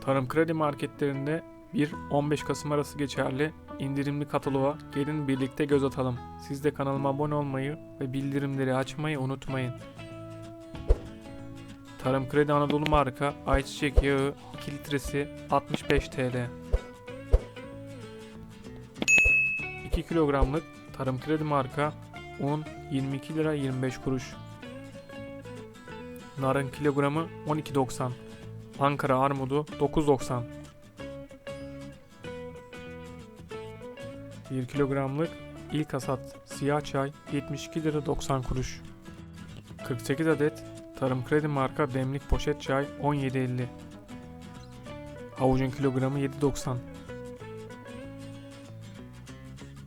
Tarım kredi marketlerinde 1-15 Kasım arası geçerli indirimli kataloğa gelin birlikte göz atalım. Siz de kanalıma abone olmayı ve bildirimleri açmayı unutmayın. Tarım Kredi Anadolu marka ayçiçek yağı 2 litresi 65 TL. 2 kilogramlık Tarım Kredi marka un 22 lira 25 kuruş. Narın kilogramı 12.90. Ankara armudu 9.90. 1 kilogramlık ilk hasat siyah çay 72 lira 90 kuruş. 48 adet Tarım Kredi marka demlik poşet çay 17.50. Havucun kilogramı 7.90.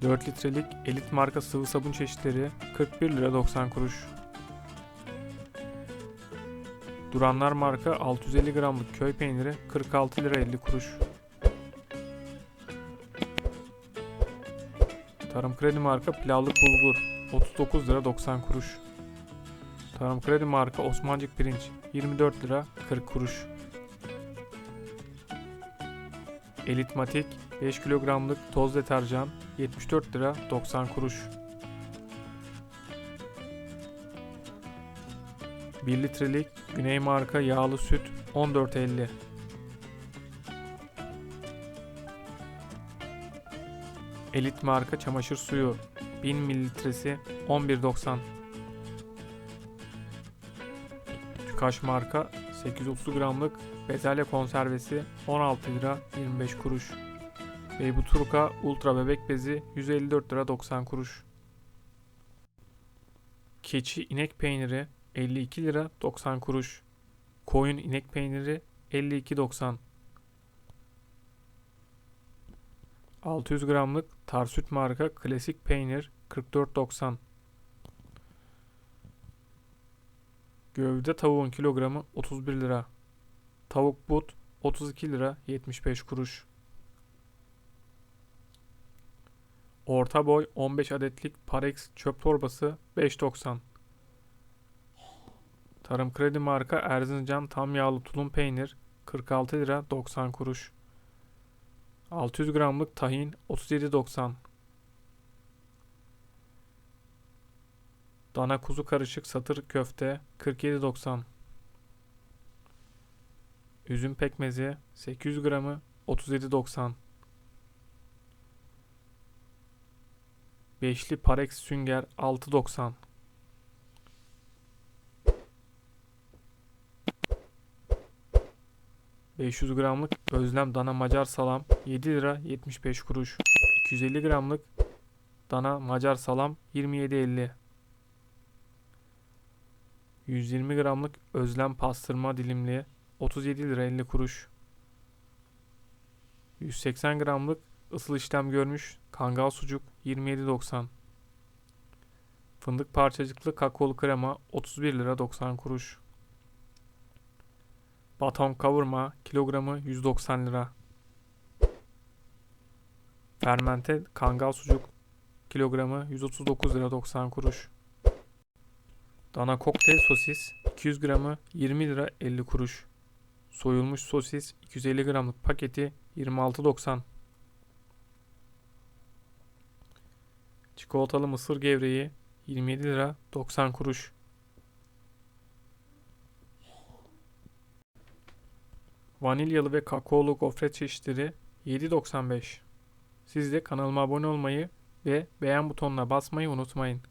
4 litrelik elit marka sıvı sabun çeşitleri 41 lira 90 kuruş. Duranlar marka 650 gramlık köy peyniri 46 lira 50 kuruş. Tarım Kredi marka pilavlık bulgur 39 lira 90 kuruş. Tarım Kredi marka Osmancık pirinç 24 lira 40 kuruş. Elitmatik 5 kilogramlık toz deterjan 74 lira 90 kuruş. 1 litrelik Güney marka yağlı süt 14.50. Elit marka çamaşır suyu 1000 mililitresi 11.90. Tükaş marka 830 gramlık bezelye konservesi 16 lira 25 kuruş. Beybu Turka Ultra Bebek Bezi 154 lira 90 kuruş. Keçi inek peyniri 52 lira 90 kuruş. Koyun inek peyniri 52.90. 600 gramlık Tarsüt marka klasik peynir 44.90. Gövde tavuğun kilogramı 31 lira. Tavuk but 32 lira 75 kuruş. Orta boy 15 adetlik Parex çöp torbası 5.90. Tarım Kredi marka Erzincan tam yağlı tulum peynir 46 lira 90 kuruş. 600 gramlık tahin 37.90. Dana kuzu karışık satır köfte 47.90. Üzüm pekmezi 800 gramı 37.90. Beşli Parex sünger 6.90. ...500 gramlık özlem dana macar salam 7 lira 75 kuruş. 250 gramlık dana macar salam 27.50. 120 gramlık özlem pastırma dilimli 37 lira 50 kuruş. 180 gramlık ısıl işlem görmüş kangal sucuk 27.90. Fındık parçacıklı kakaolu krema 31 lira 90 kuruş. Baton kavurma kilogramı 190 lira. Fermente kangal sucuk kilogramı 139 lira 90 kuruş. Dana kokteyl sosis 200 gramı 20 lira 50 kuruş. Soyulmuş sosis 250 gramlık paketi 26.90. Çikolatalı mısır gevreği 27 lira 90 kuruş. Vanilyalı ve kakaolu gofret çeşitleri 7.95. Siz de kanalıma abone olmayı ve beğen butonuna basmayı unutmayın.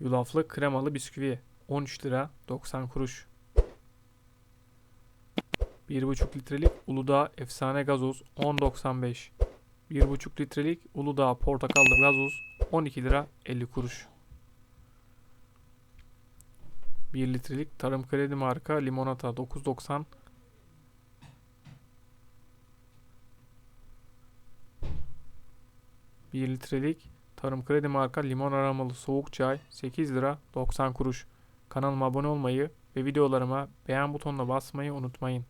Yulaflı kremalı bisküvi 13 lira 90 kuruş. 1,5 litrelik Uludağ efsane gazoz 10.95. 1,5 litrelik Uludağ portakallı gazoz 12 lira 50 kuruş. 1 litrelik Tarım Kredi marka limonata 9.90. Bir litrelik Tarım Kredi marka limon aromalı soğuk çay 8 lira 90 kuruş. Kanalıma abone olmayı ve videolarıma beğen butonuna basmayı unutmayın.